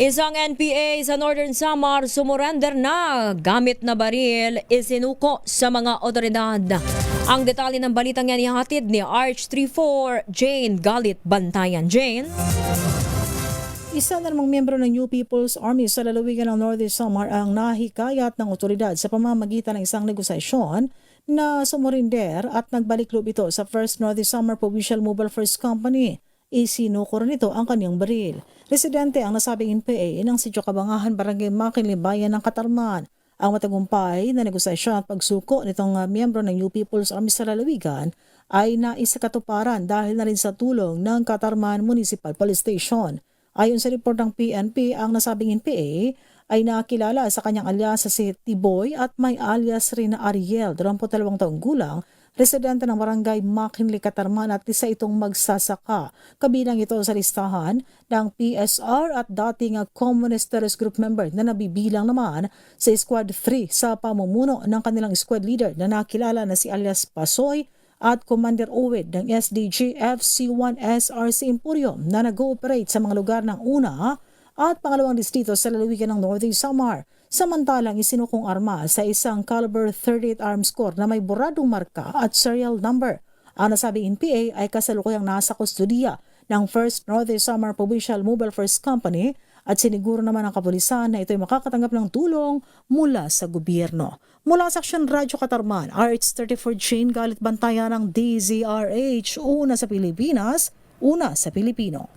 Isang NPA sa Northern Samar sumurrender na gamit na baril isinuko sa mga otoridad. Ang detalye ng balitang yan ihatid ni Arch 34 Jane Galit Bantayan. Jane? Isa na namang miyembro ng New People's Army sa lalawigan ng Northern Samar ang nahikayat ng otoridad sa pamamagitan ng isang negosasyon na sumurinder at nagbalik loob ito sa First Northern Samar Provincial Mobile First Company. Isinukuro nito ang kanyang baril. Residente ang nasabing NPA ng Sityo Kabangahan, Barangay Makinli, Bayan ng Katarman. Ang matagumpay na negosasyon at pagsuko nitong uh, miyembro ng New People's Army sa lalawigan ay naisakatuparan dahil na rin sa tulong ng Katarman Municipal Police Station. Ayon sa report ng PNP, ang nasabing NPA ay nakilala sa kanyang alias sa si Tiboy at may alias rin na Ariel, 22 taong gulang, residente ng barangay Makinli, Katarman at isa itong magsasaka. Kabilang ito sa listahan ng PSR at dating Communist Terrorist Group member na nabibilang naman sa Squad 3 sa pamumuno ng kanilang squad leader na nakilala na si alias Pasoy at Commander Owed ng SDG FC1 SRC Imperium na nag-ooperate sa mga lugar ng una at pangalawang distrito sa lalawigan ng Northern Samar. Samantalang isinukong arma sa isang caliber 38 arms core na may buradong marka at serial number. Ang nasabing NPA ay kasalukuyang nasa kustudiya ng First Northern Samar Provincial Mobile First Company at siniguro naman ng kapulisan na ito'y makakatanggap ng tulong mula sa gobyerno. Mula sa Aksyon Radyo Katarman, RH34 Jane Galit Bantayan ng DZRH, una sa Pilipinas, una sa Pilipino.